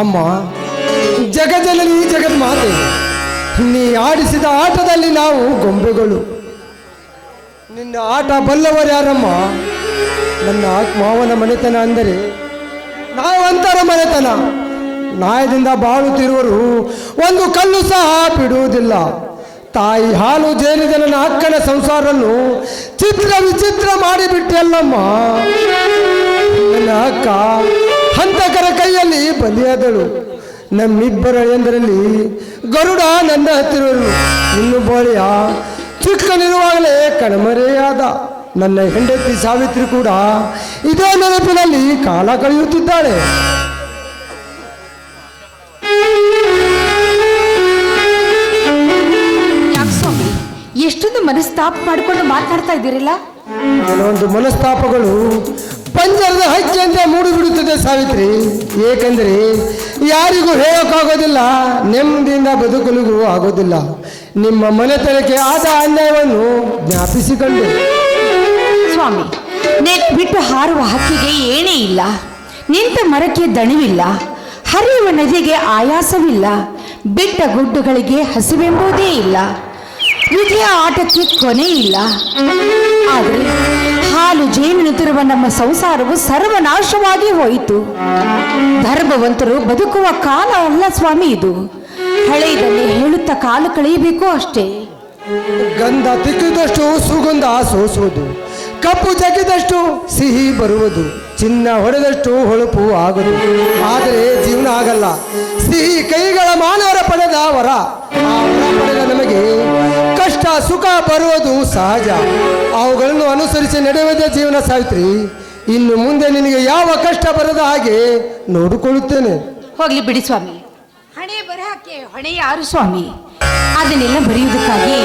ಅಮ್ಮ, ಜಗಜನನಿ ಜಗನ್ಮಾತೆ, ನೀ ಆಡಿಸಿದ ಆಟದಲ್ಲಿ ನಾವು ಗೊಂಬೆಗಳು. ನಿನ್ನ ಆಟ ಬಲ್ಲವರು ಯಾರಮ್ಮ? ನನ್ನ ಮಾವನ ಮನೆತನ ಅಂದರೆ ನಾವಂತರ ಮನೆತನ. ನಾಯದಿಂದ ಬಾಳುತ್ತಿರುವರು ಒಂದು ಕಲ್ಲು ಸಹ ಬಿಡುವುದಿಲ್ಲ. ತಾಯಿ ಹಾಲು ಜೇನಿದ ನನ್ನ ಅಕ್ಕನ ಸಂಸಾರವನ್ನು ಚಿತ್ರ ವಿಚಿತ್ರ ಮಾಡಿಬಿಟ್ಟೆಲ್ಲಮ್ಮ. ನನ್ನ ಅಕ್ಕ ಹಂತಕರ ಕೈಯಲ್ಲಿ ಬಲಿಯಾದಳು. ನಮ್ಮಿಬ್ಬರ ಎಂದರಲ್ಲಿ ಗರುಡ ನನ್ನ ಹತ್ತಿರರು. ಇನ್ನು ಬಾಳಿಯ ಚಿಕ್ಕನಿರುವಾಗಲೇ ಕಣ್ಮರೆಯಾದ ನನ್ನ ಹೆಂಡತಿ ಸಾವಿತ್ರಿ ಕೂಡ ಇದೇ ನೆನಪಿನಲ್ಲಿ ಕಾಲ ಕಳೆಯುತ್ತಿದ್ದಾಳೆ. ಎಷ್ಟೊಂದು ಮನಸ್ತಾಪ ಮಾಡಿಕೊಂಡು ಮಾತಾಡ್ತಾ ಇದ್ದೀರಲ್ಲ? ಕೆಲವೊಂದು ಮನಸ್ತಾಪಗಳು ಪಂಜರದ ಹಕ್ಕಿಯಂತೆ ಮೂಡಿಬಿಡುತ್ತದೆ ಸಾವಿತ್ರಿ. ಏಕೆಂದರೆ ಯಾರಿಗೂ ಹೇಳೋಕ್ಕಾಗೋದಿಲ್ಲ, ನೆಮ್ಮದಿಯಿಂದ ಬದುಕಲಿಗೂ ಆಗೋದಿಲ್ಲ. ನಿಮ್ಮ ಮನೆತನಕ್ಕೆ ಆದ ಅನ್ಯಾಯವನ್ನು ಜ್ಞಾಪಿಸಿಕೊಂಡು. ಸ್ವಾಮಿ ನೆಟ್ ಬಿಟ್ಟು ಹಾರುವ ಹಕ್ಕಿಗೆ ಏನೇ ಇಲ್ಲ, ನಿಂತ ಮರಕ್ಕೆ ದಣಿವಿಲ್ಲ, ಹರಿಯುವ ನದಿಗೆ ಆಯಾಸವಿಲ್ಲ, ಬಿಟ್ಟ ಗುಡ್ಡುಗಳಿಗೆ ಹಸಿವೆಂಬುದೇ ಇಲ್ಲ. ವಿಧಿಯ ಆಟಕ್ಕೆ ಕೊನೆ ಇಲ್ಲ. ಆದರೆ ಹಾಲು ಜೇನಿನುತ್ತಿರುವ ನಮ್ಮ ಸಂಸಾರವು ಸರ್ವನಾಶವಾಗಿ ಹೋಯಿತು. ಧರ್ಮವಂತರು ಬದುಕುವ ಕಾಲ ಅಲ್ಲ ಸ್ವಾಮಿ ಇದು. ಹಳೆಯದಲ್ಲಿ ಹೇಳುತ್ತಾ ಕಾಲ ಕಳೆಯಬೇಕು ಅಷ್ಟೇ. ಗಂಧ ತಿಕ್ಕಿದಷ್ಟು, ಸುಗಂಧ ಸೋಸುವುದು. ಕಪ್ಪು ಜಗ್ಗಿದಷ್ಟು ಸಿಹಿ ಬರುವುದು. ಚಿನ್ನ ಹೊಡೆದಷ್ಟು, ಹೊಳಪು ಆಗದು ಆದರೆ ಜೀವನ ಆಗಲ್ಲ. ಸಿಹಿ ಕೈಗಳ ಮಾನವರ ಪಡೆದ ವರ. ವರ ಪಡೆದ ನಮಗೆ ಕಷ್ಟ ಸುಖ ಬರುವುದು ಸಹಜ. ಅವುಗಳನ್ನು ಅನುಸರಿಸಿ ನಡೆಯುವುದೇ ಜೀವನ ಸಾವಿತ್ರಿ. ಇನ್ನು ಮುಂದೆ ನಿನಗೆ ಯಾವ ಕಷ್ಟ ಬರದ ಹಾಗೆ ನೋಡಿಕೊಳ್ಳುತ್ತೇನೆ. ಹೋಗ್ಲಿ ಬಿಡಿ ಸ್ವಾಮಿ. ಹಣೆ ಬರಹಕ್ಕೆ ಹೊಣೆ ಯಾರು ಸ್ವಾಮಿ. ಅದನ್ನೆಲ್ಲ ಬರೆಯುವುದಕ್ಕಾಗಿ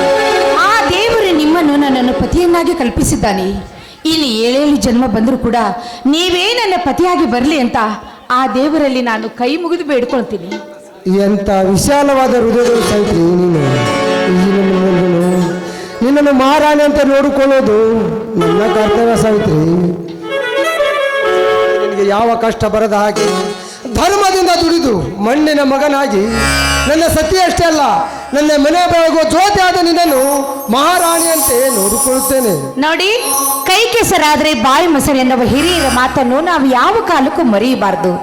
ಆ ದೇವರು ನಿಮ್ಮನ್ನು ನನ್ನನ್ನು ಪತಿಯನ್ನಾಗಿ ಕಲ್ಪಿಸಿದ್ದಾನೆ. ಇಲ್ಲಿ ಏಳೇಳು ಜನ್ಮ ಬಂದರೂ ಕೂಡ ನೀವೇ ನನ್ನ ಪತಿಯಾಗಿ ಬರಲಿ ಅಂತ ಆ ದೇವರಲ್ಲಿ ನಾನು ಕೈ ಮುಗಿದು ಬೇಡ್ಕೊಳ್ತೀನಿ. ಎಂಥ ವಿಶಾಲವಾದ ಹೃದಯಗಳು ಸಹಿತ ನೀನು. ನಿನ್ನನ್ನು ಮಹಾರಾಣಿ ಅಂತ ನೋಡಿಕೊಳ್ಳೋದು ನನ್ನ ಕರ್ತವ್ಯ ಸಾವಿತ್ರಿ. ನಿನಗೆ ಯಾವ ಕಷ್ಟ ಬರದ ಹಾಗೆ ಧರ್ಮದಿಂದ ದುಡಿದು ಮಣ್ಣಿನ ಮಗನಾಗಿ ನನ್ನ ಸತಿಯಷ್ಟೇ ಅಲ್ಲ, ನನ್ನ ಮನೆ ಬೆಳಗುವ ಜ್ಯೋತಿ ಆದ ನಿನ್ನನ್ನು ಮಹಾರಾಣಿಯಂತೆ ನೋಡಿಕೊಳ್ಳುತ್ತೇನೆ. ನೋಡಿ, ಕೈ ಕೆಸರಾದ್ರೆ ಬಾಯಿ ಮೊಸರು ಎನ್ನುವ ಹಿರಿಯರ ಮಾತನ್ನು ನಾವು ಯಾವ ಕಾಲಕ್ಕೂ ಮರೆಯಬಾರದು.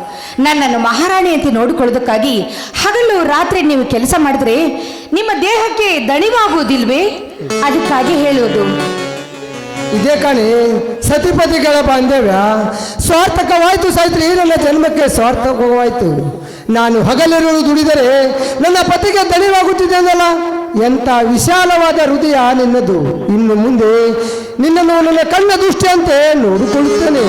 ನನ್ನನ್ನು ಮಹಾರಾಣಿ ಅಂತ ನೋಡಿಕೊಳ್ಳೋದಕ್ಕಾಗಿ ಹಗಲು ರಾತ್ರಿ ನೀವು ಕೆಲಸ ಮಾಡಿದ್ರೆ ನಿಮ್ಮ ದೇಹಕ್ಕೆ ದಣಿವಾಗುವುದಿಲ್ವೇ? ಅದಕ್ಕಾಗಿ ಹೇಳುವುದು. ಇದೇ ಕಾಣಿ ಸತಿಪತಿಗಳ ಬಾಂಧವ್ಯ. ಸ್ವಾರ್ಥಕವಾಯಿತು ಸಾಯ್ತ್ರಿ ನನ್ನ ಜನ್ಮಕ್ಕೆ ಸ್ವಾರ್ಥಕವಾಯಿತು. ನಾನು ಹಗಲಿರುಳು ದುಡಿದರೆ ನನ್ನ ಪತಿಗೆ ದಣಿವಾಗುತ್ತಿದೆ ಅಂದಲ್ಲ? ಎಂಥ ವಿಶಾಲವಾದ ಹೃದಯ ನಿನ್ನದು. ಇನ್ನು ಮುಂದೆ ನಿನ್ನನ್ನು ನನ್ನ ಕಣ್ಣ ದೃಷ್ಟಿಯಂತೆ ನೋಡಿಕೊಳ್ಳುತ್ತೇನೆ.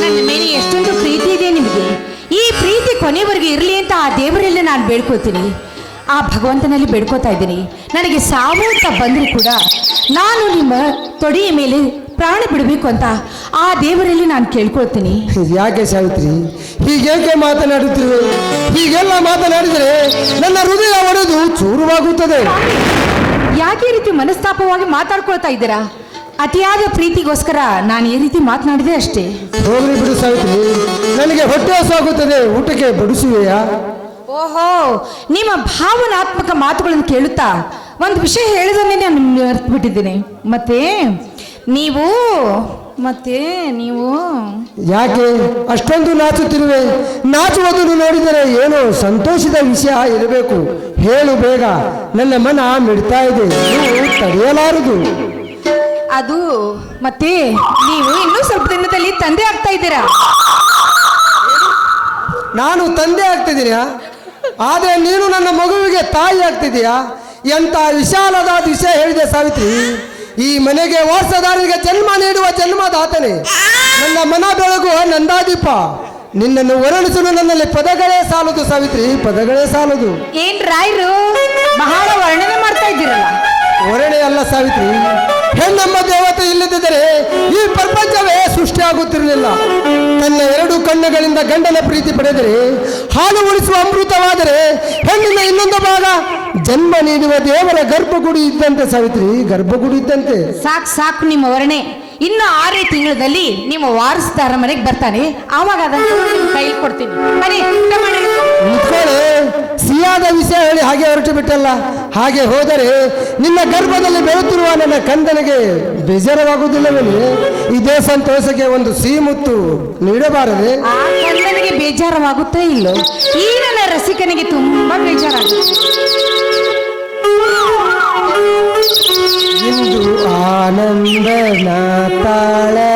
ನನ್ನ ಮೇಲೆ ಎಷ್ಟೊಂದು ಪ್ರೀತಿ ಇದೆ ನಿಮಗೆ. ಈ ಪ್ರೀತಿ ಕೊನೆವರೆಗೂ ಇರಲಿ ಅಂತ ಆ ದೇವರಲ್ಲಿ ನಾನು ಬೇಡ್ಕೋತೀನಿ ಆ ಭಗವಂತನಲ್ಲಿ ಬೇಡ್ಕೋತಾ ಇದ್ದೀನಿ. ನನಗೆ ಸಾವು ಅಂತ ಬಂದರೂ ಕೂಡ ನಾನು ನಿಮ್ಮ ತೊಡೆಯ ಮೇಲೆ ಪ್ರಾಣ ಬಿಡಬೇಕು ಅಂತ ಆ ದೇವರಲ್ಲಿ ನಾನು ಕೇಳ್ಕೊಳ್ತೀನಿ. ಯಾಕೆ ಸಾವಿತ್ರಿ? ಹೀಗೇಕೆ ಮಾತನಾಡುತ್ತಿರುವೆ ಹೀಗೆಲ್ಲ ಮಾತನಾಡಿದರೆ ನನ್ನ ಹೃದಯ ಒಡೆದು ಚೂರುವಾಗುತ್ತದೆ. ಯಾಕೆ ಈ ರೀತಿ ಮನಸ್ತಾಪವಾಗಿ ಮಾತಾಡ್ಕೊಳ್ತಾ ಇದ್ದೀರಾ? ಅತಿಯಾದ ಪ್ರೀತಿಗೋಸ್ಕರ ನಾನು ಈ ರೀತಿ ಮಾತನಾಡಿದೆ ಅಷ್ಟೇ. ಹೋಗ್ರಿ ಬಿಡು ಸಾವಿತ್ರಿ. ನನಗೆ ಹೊಟ್ಟೆ ಹಸುವಾಗುತ್ತದೆ. ಊಟಕ್ಕೆ ಬಡಿಸುವೆಯಾ? ಓಹೋ ನಿಮ್ಮ ಭಾವನಾತ್ಮಕ ಮಾತುಗಳನ್ನು ಕೇಳುತ್ತಾ ಒಂದು ವಿಷಯ ಹೇಳಿದನ್ನೇ ನಾನು ಅರ್ಥ ಬಿಟ್ಟಿದ್ದೀನಿ ಮತ್ತೆ ನೀವು ಮತ್ತೆ ನೀವು ಯಾಕೆ? ಅಷ್ಟೊಂದು ನಾಚುತ್ತಿರುವೆ. ನಾಚುವುದನ್ನು ನೋಡಿದರೆ ಏನು ಸಂತೋಷದ ವಿಷಯ ಇರಬೇಕು. ಹೇಳು ಬೇಗ ನನ್ನ ಮನ ಮಿಡ್ತಾ ಇದೆ. ನೀವು ತಡೆಯಲಾರದು. ಅದು ಮತ್ತೆ ನೀವು ಇನ್ನೂ ಸ್ವಲ್ಪ ದಿನದಲ್ಲಿ ತಂದೆ ಆಗ್ತಾ ಇದ್ದೀರಾ? ನಾನು ತಂದೆ ಆಗ್ತಿದ್ದೀನಾ ಆದರೆ ನೀನು ನನ್ನ ಮಗುವಿಗೆ ತಾಯಿ ಆಗ್ತಿದೆಯಾ ಎಂಥ ವಿಶಾಲದ ವಿಷಯ ಹೇಳಿದೆ ಸಾವಿತ್ರಿ. ಈ ಮನೆಗೆ ವಾಸದಾರರಿಗೆ ಜನ್ಮ ನೀಡುವ ಜನ್ಮದಾತನೆ. ನನ್ನ ಮನ ಬೆಳಗುವ ನಂದಾದೀಪ. ನಿನ್ನನ್ನು ವರ್ಣಿಸಲು ನನ್ನಲ್ಲಿ ಪದಗಳೇ ಸಾಲದು ಸಾವಿತ್ರಿ ಪದಗಳೇ ಸಾಲದು. ಏನ್ ರಾಯರು? ಬಹಳ ವರ್ಣನೆ ಮಾಡ್ತಾ ಇದ್ದೀರಲ್ಲ. ವರ್ಣೆ ಅಲ್ಲ ಸಾವಿತ್ರಿ. ಹೆಣ್ಣಮ್ಮ ದೇವತೆ ಇಲ್ಲದಿದ್ದರೆ ಈ ಪ್ರಪಂಚವೇ ಸೃಷ್ಟಿಯಾಗುತ್ತಿರಲಿಲ್ಲ. ತನ್ನ ಎರಡು ಗಂಡನ ಪ್ರೀತಿ ಪಡೆದರೆ, ಹಾಲು ಉಳಿಸುವ ಅಮೃತವಾದರೆ, ಹೆಣ್ಣಿನ ಇನ್ನೊಂದು ಭಾಗ ಜನ್ಮ ನೀಡುವ ದೇವರ ಗರ್ಭಗುಡಿ ಇದ್ದಂತೆ ಸಾವಿತ್ರಿ, ಗರ್ಭಗುಡಿ ಇದ್ದಂತೆ. ಸಾಕು ಸಾಕು ನಿಮ್ಮ ವರ್ಣೆ. ಇನ್ನು ಆರೇ ತಿಂಗಳಲ್ಲಿ ನಿಮ್ಮ ವಾರಸ್ದಾರ ಮನೆಗೆ ಬರ್ತಾನೆ. ಆವಾಗ ಅದನ್ನು ಕೈಲಿ ಕೊಡ್ತೀನಿ. ಬನ್ನಿ ನಿಂತ್ಕೊಳ್ಳಿ ಸಿಯಾದ ವಿಷಯ ಹೇಳಿ ಹಾಗೆ ಹೊರಟು ಬಿಟ್ಟಲ್ಲ. ಹಾಗೆ ಹೋದರೆ ನಿನ್ನ ಗರ್ಭದಲ್ಲಿ ಬೆಳೆತಿರುವ ನನ್ನ ಕಂದನಿಗೆ ಬೇಜಾರವಾಗುವುದಿಲ್ಲವೇ ಇದೇ ಸಂತೋಷಕ್ಕೆ ಒಂದು ಸಿಹಿ ಮುತ್ತು ನೀಡಬಾರದೆ? ಆ ಕಂದನಿಗೆ ಬೇಜಾರವಾಗುತ್ತೇ ಇಲ್ಲ. ಈ ನನ್ನ ರಸಿಕನಿಗೆ ತುಂಬಾ ಬೇಜಾರಾಗುತ್ತೆ ಆನಂದನ ತಾಳೆ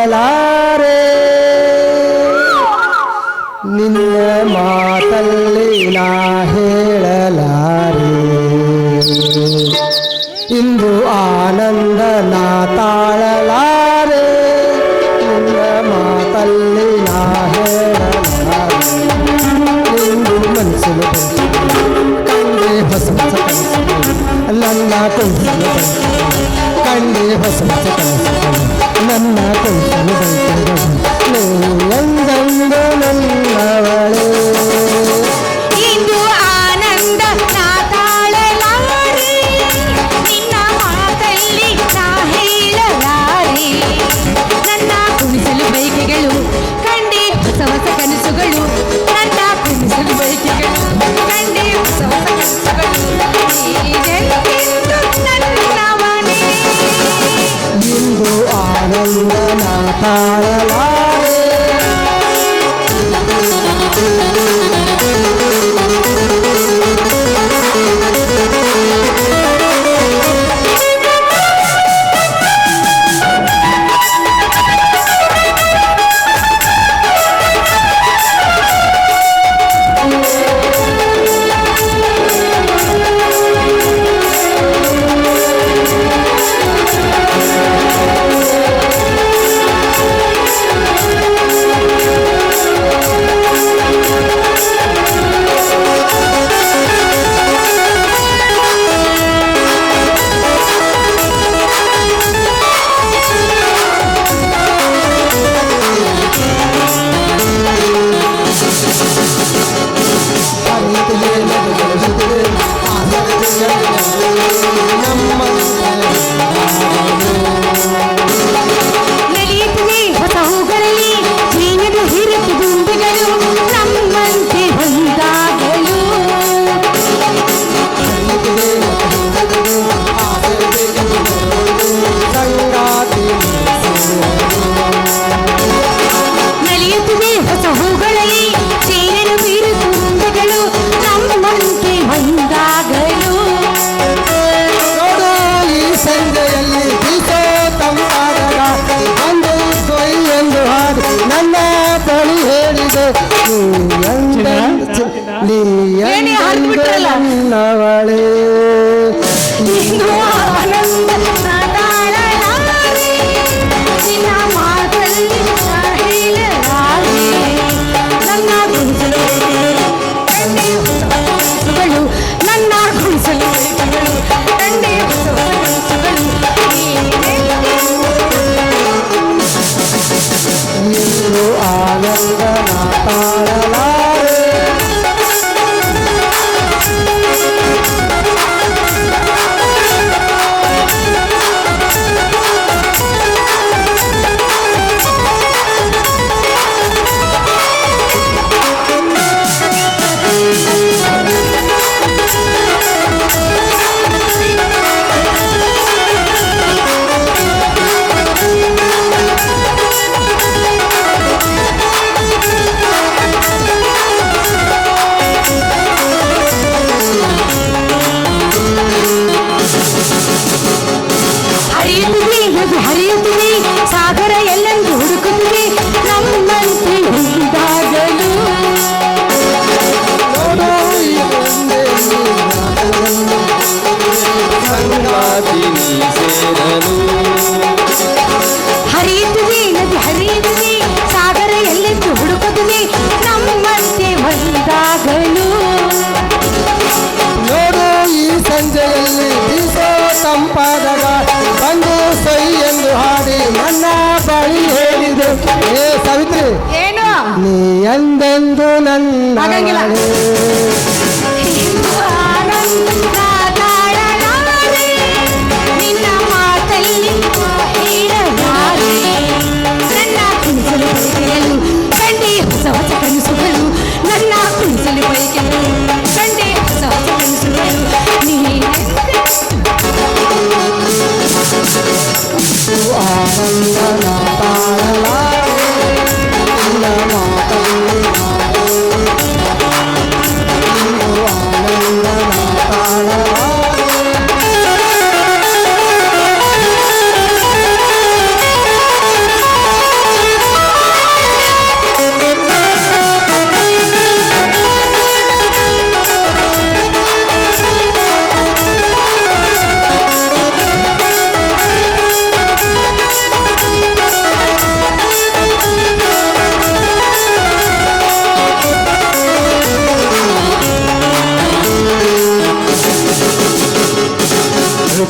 ಎಂದೆಂದು ನನ್ನ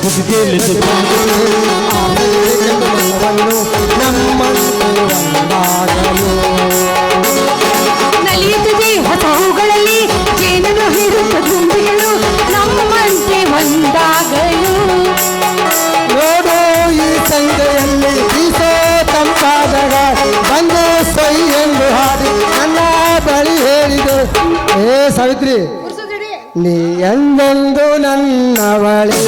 ಊಟ ಮಾಡಿ ಕುಸಿಗೆಲೆದು ಆಮೇಲೆ ಜನ್ಮವನ್ನು ನಮ್ಮಂತೆ ಒಂದಾಗಲು ನಲಿಯುತ್ತದೆ ಹೊಸ ಹೂಗಳಲ್ಲಿ ಜೇನನ್ನು ಹೀರುತ್ತ ದುಂಬಿಗಳು ನಮ್ಮಂತೆ ಒಂದಾಗಲು. ನೋಡು ಈ ಸಂಜೆಯಲ್ಲಿ ಬೀಸೋ ತಂಪಾದಾಗ ಬಂದು ಸೈ ಎಂದು ಹಾಡಿ ನನ್ನ ಬಳಿ ಹೇಳಿದೆ. ಏ ಸಾವಿತ್ರಿ ನೀ ಎಂದೊಂದು ನನ್ನವಳೆ?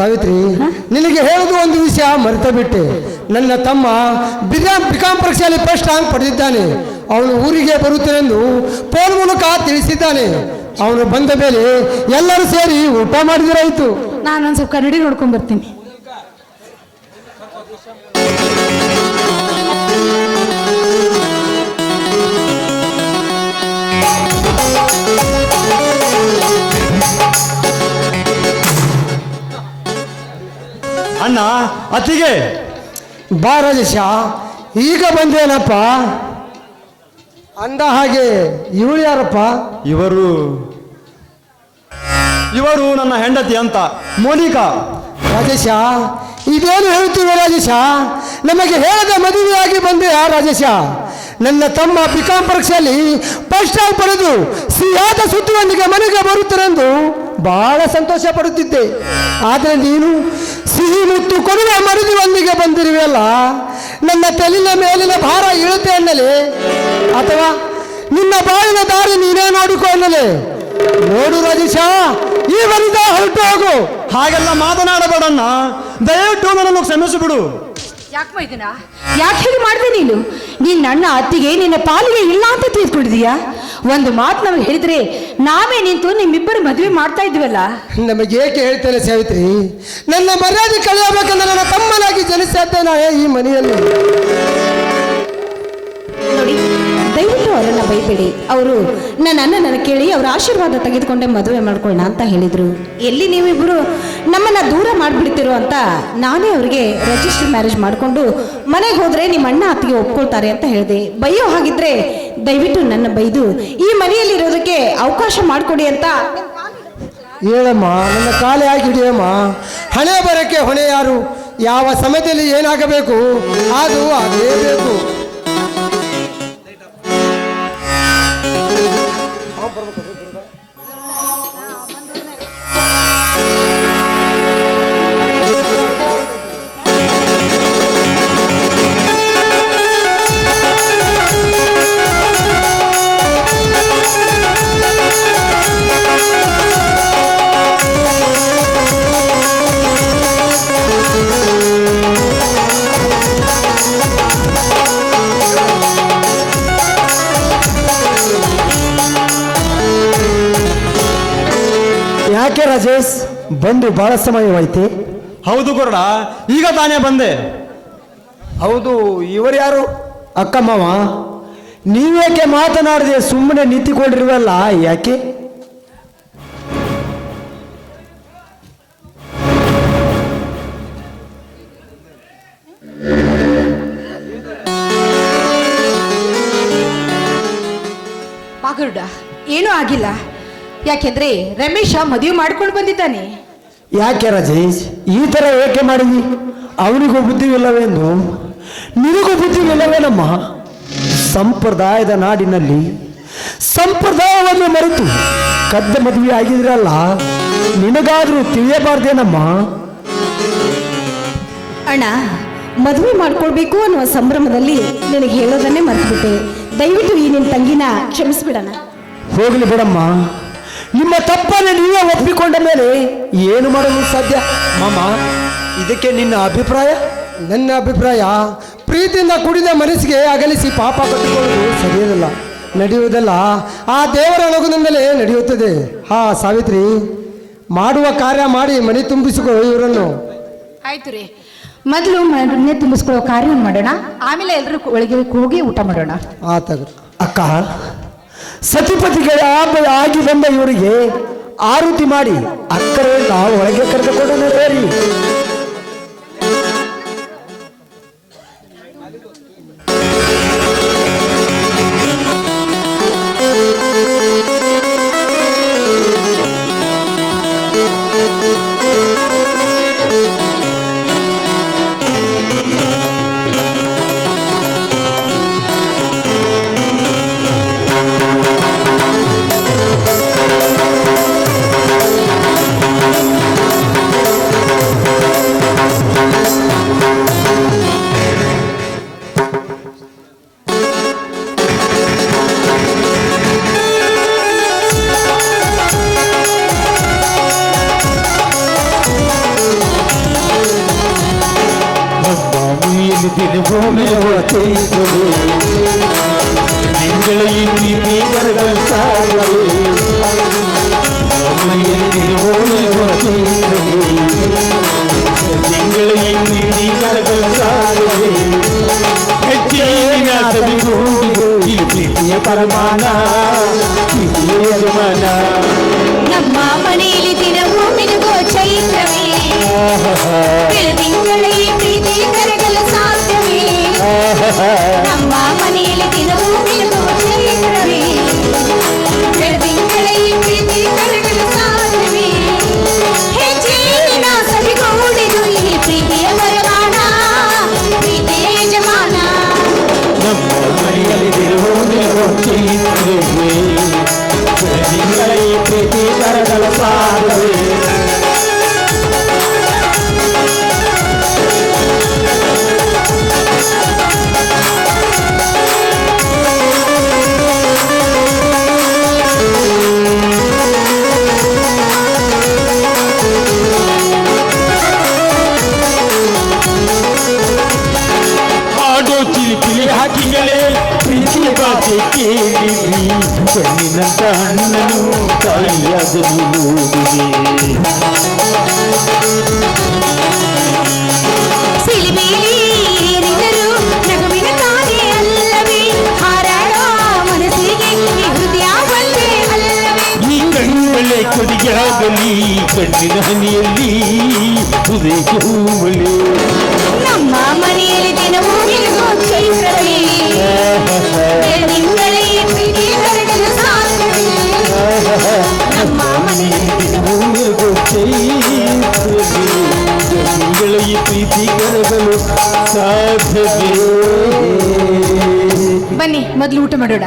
ಸಾವಿತ್ರಿ ನಿನಗೆ ಹೇಳುದು ಒಂದು ವಿಷಯ ಮರೆತ ಬಿಟ್ಟೆ ನನ್ನ ತಮ್ಮ ಬಿರಾಮ್ ಬಿಕಾಂ ಪರೀಕ್ಷೆಯಲ್ಲಿ ಫಸ್ಟ್ ರ್ಯಾಂಕ್ ಪಡೆದಿದ್ದಾನೆ. ಅವನು ಊರಿಗೆ ಬರುತ್ತೇನೆಂದು ಫೋನ್ ಮೂಲಕ ತಿಳಿಸಿದ್ದಾನೆ. ಅವನು ಬಂದ ಮೇಲೆ ಎಲ್ಲರೂ ಸೇರಿ ಊಟ ಮಾಡಿದರಾಯಿತು ನಾನು ಒಂದು ಸ್ವಲ್ಪ ಕನ್ನಡಿ ನೋಡ್ಕೊಂಡ್ ಬರ್ತೀನಿ. ಅಣ್ಣ ಅತ್ತಿಗೆ. ಬಾ ರಾಜೇಶ ಈಗ ಬಂದೇನಪ್ಪ? ಅಂದ ಹಾಗೆ ಇವಳು ಯಾರಪ್ಪ? ಇವರು. ಇವರು ನನ್ನ ಹೆಂಡತಿ ಅಂತ. ಮೋನಿಕಾ. ರಾಜೇಶ ಇದೇನು ಹೇಳ್ತೀವಿ ರಾಜೇಶ? ನಮಗೆ ಹೇಳದ ಮದುವೆಯಾಗಿ ಬಂದೆಯಾ ರಾಜೇಶ? ನನ್ನ ತಮ್ಮ ಬಿಕಾಂ ಪರೀಕ್ಷೆಯಲ್ಲಿ ಫಸ್ಟ್ ರ್ಯಾಂಕ್ ಪಡೆದು ಸಿಹಿಯಾದ ಸುದ್ದಿಯೊಂದಿಗೆ ಮನೆಗೆ ಬರುತ್ತರೆಂದು ಬಹಳ ಸಂತೋಷ ಪಡುತ್ತಿದ್ದೆ. ಆದರೆ ನೀನು ಸಿಹಿ ಮುತ್ತು ಕೊಡುವ ಮರುದಿಯೊಂದಿಗೆ ಬಂದಿರುವೆಯಲ್ಲ? ನನ್ನ ತಲೆಯ ಮೇಲಿನ ಭಾರ ಇಳುತ್ತೆ ಅನ್ನಲೆ? ಅಥವಾ ನಿನ್ನ ಬಾಳಿನ ದಾರಿ ನೀನೇ ಅನ್ನಲೆ? ನೋಡು ರಾಜೇಶ, ಈ ಹೊರಟು ಹೋಗು. ಹಾಗೆಲ್ಲ ಮಾತನಾಡಬೇಡಣ್ಣ. ದಯವಿಟ್ಟು ನನ್ನನ್ನು ಕ್ಷಮಿಸಿಬಿಡು. ಯಾಕೆ ಮೈದನ? ಯಾಕೆ ಹೇಗೆ ಮಾಡಿದೆ ನೀನು? ನಿನ್ನ ಅಣ್ಣ ಅತ್ತಿಗೆ ನಿನ್ನ ಪಾಲಿಗೆ ಇಲ್ಲ ಅಂತ ತಿಳ್ಕೊಂಡಿದೀಯಾ ಒಂದು ಮಾತು ನಮಗೆ ಹೇಳಿದ್ರೆ ನಾವೇ ನಿಂತು ನಿಮ್ಮಿಬ್ಬರು ಮದುವೆ ಮಾಡ್ತಾ ಇದ್ವಲ್ಲ? ನಮಗೆ ಏಕೆ ಹೇಳ್ತೇನೆ ಸಾವಿತ್ರಿ? ನನ್ನ ಮರ್ಯಾದೆ ಕಳೆಯಬೇಕಂದ್ರೆ ನನ್ನ ತಮ್ಮನಾಗಿ ಜನಿಸಿದ್ದೆ ನಾ ಈ ಮನೆಯಲ್ಲಿ? ನೋಡಿ ದಯವಿಟ್ಟು ಅವರನ್ನ ಬೈಬೇಡಿ. ಅವರು ನನ್ನ ಕೇಳಿ ಅವರ ಆಶೀರ್ವಾದ ತೆಗೆದುಕೊಂಡೆ ಮದುವೆ ಮಾಡ್ಕೊಳ್ಳೋಣ ಅಂತ ಹೇಳಿದ್ರು. ಎಲ್ಲಿ ನೀವಿಬ್ಬರು ನಮ್ಮನ್ನ ದೂರ ಮಾಡಿಬಿಡ್ತಿರೋ ಅಂತ ನಾನೇ ಅವರಿಗೆ ರಿಜಿಸ್ಟರ್ ಮ್ಯಾರೇಜ್ ಮಾಡಿಕೊಂಡು ಮನೆಗೆ ಹೋದ್ರೆ ನಿಮ್ಮ ಅಣ್ಣ ಅತ್ತಿಗೆ ಒಪ್ಕೊಳ್ತಾರೆ ಅಂತ ಹೇಳಿದೆ. ಬೈಯೋ ಹಾಗಿದ್ರೆ ದಯವಿಟ್ಟು ನನ್ನ ಬೈದು ಈ ಮನೆಯಲ್ಲಿ ಇರೋದಕ್ಕೆ ಅವಕಾಶ ಮಾಡಿಕೊಡಿ ಅಂತ ಹೇಳಮ್ಮ, ನನ್ನ ಕಾಲೇ ಆಗಿಡಿಯಮ್ಮ ಹಣೆ ಬರಕ್ಕೆ ಹೊಣೆ ಯಾರು? ಯಾವ ಸಮಯದಲ್ಲಿ ಏನಾಗಬೇಕು? ಅದು vamos por ರಾಜೇಶ್ ಬಂದು ಬಹಳ ಸಮಯವಾಯ್ತು ಹೌದು ಕೊರಡ ಈಗ ತಾನೇ ಬಂದೆ. ಹೌದು ಇವರು ಯಾರು? ಮಾವ. ನೀವೇಕೆ ಮಾತನಾಡದೆ ಸುಮ್ಮನೆ ನಿಂತಿಕೊಂಡಿರುವಲ್ಲ ಯಾಕೆ? ಪಾಗರುಡ ಏನೂ ಆಗಿಲ್ಲ. ಯಾಕೆಂದ್ರೆ ರಮೇಶ ಮದುವೆ ಮಾಡ್ಕೊಂಡು ಬಂದಿದ್ದಾನೆ. ಯಾಕೆ ರಾಜೇಶ್? ಈ ಥರ ಏಕೆ ಮಾಡಿದಿ? ಅವನಿಗೂ ಬುದ್ಧಿವಿಲ್ಲವೆಂದು ನಿನಗೂ ಬುದ್ಧಿವಿಲ್ಲವೇನಮ್ಮ ಸಂಪ್ರದಾಯದ ನಾಡಿನಲ್ಲಿ ಸಂಪ್ರದಾಯವನ್ನು ಮರೆತು ಕದ್ದ ಮದುವೆ ಆಗಿದ್ರಲ್ಲ ನಿನಗಾದ್ರೂ ತಿಳಿಯಬಾರ್ದೇನಮ್ಮ ಅಣ್ಣ ಮದುವೆ ಮಾಡ್ಕೊಳ್ಬೇಕು ಅನ್ನುವ ಸಂಭ್ರಮದಲ್ಲಿ ನಿನಗೆ ಹೇಳೋದನ್ನೇ ಮರೆತುಬಿಟ್ಟೆ. ದಯವಿಟ್ಟು ಈ ನಿನ್ನ ತಂಗಿನ ಕ್ಷಮಿಸ್ಬಿಡಣ. ಹೋಗಲಿ ಬಿಡಮ್ಮ. ನಿಮ್ಮ ತಪ್ಪನ್ನು ನೀವೇ ಒಪ್ಪಿಕೊಂಡ ಮೇಲೆ ಏನು ಮಾಡಲು ಸಾಧ್ಯ? ಮಾಮ ಇದಕ್ಕೆ ನಿನ್ನ ಅಭಿಪ್ರಾಯ? ನನ್ನ ಅಭಿಪ್ರಾಯ ಪ್ರೀತಿಯಿಂದ ಕುಡಿದ ಮನಸ್ಸಿಗೆ ಅಗಲಿಸಿ ಪಾಪ ಕಟ್ಟಿಕೊಳ್ಳುವುದು ಸರಿಯಲ್ಲ ನಡೆಯುವುದಲ್ಲ. ಆ ದೇವರ ಲಗುನಿಂದಲೇ ನಡೆಯುತ್ತದೆ. ಹಾ ಸಾವಿತ್ರಿ ಮಾಡುವ ಕಾರ್ಯ ಮಾಡಿ ಮನೆ ತುಂಬಿಸಿಕೊ ಇವರನ್ನು. ಆಯ್ತು ರೀ. ಮೊದಲು ಮನೆ ತುಂಬಿಸ್ಕೊಳ್ಳೋ ಕಾರ್ಯ ಮಾಡೋಣ ಆಮೇಲೆ ಎಲ್ಲರೂ ಒಳಗೆ ಹೋಗಿ ಊಟ ಮಾಡೋಣ. ಆತ ಅಕ್ಕ ಸತಿಪತಿಗಳ ಆಗ- ಬಂದ ಇವರಿಗೆ ಆರುತಿ ಮಾಡಿ ಅಕ್ಕರೆ ನಾವು ಒಳಗೆ ಕರೆದುಕೊಂಡು செய்தது. எங்களை இன்றி மீனர்கள் சாய்வது எங்களை இன்றி பரமானா. ಕೊಡಿಯಾಗಲಿ ಕಣ್ಣಿನ ಹನಿಯಲ್ಲಿ ಹೃದಯಕ್ಕೆ ಹೂವಳಿ ನಮ್ಮ ಮನೆಯಲ್ಲಿ ದಿನವೂ ನಿನಗೋ ಚೈತ್ರವೇ ಬೆಳದಿಂಗಳೇ ಪ್ರೀತಿ ಕರಗಲು ಸಾಧ್ಯವೇ ನಮ್ಮ ಮನೆಯಲ್ಲಿ ದಿನವೂ ತಿಂಗಳ ಈ ಪ್ರೀತಿ ಕರಗಲು ಸಾಧ್ಯವೇ ಬನ್ನಿ ಮೊದಲು ಊಟ ಮಾಡೋಣ.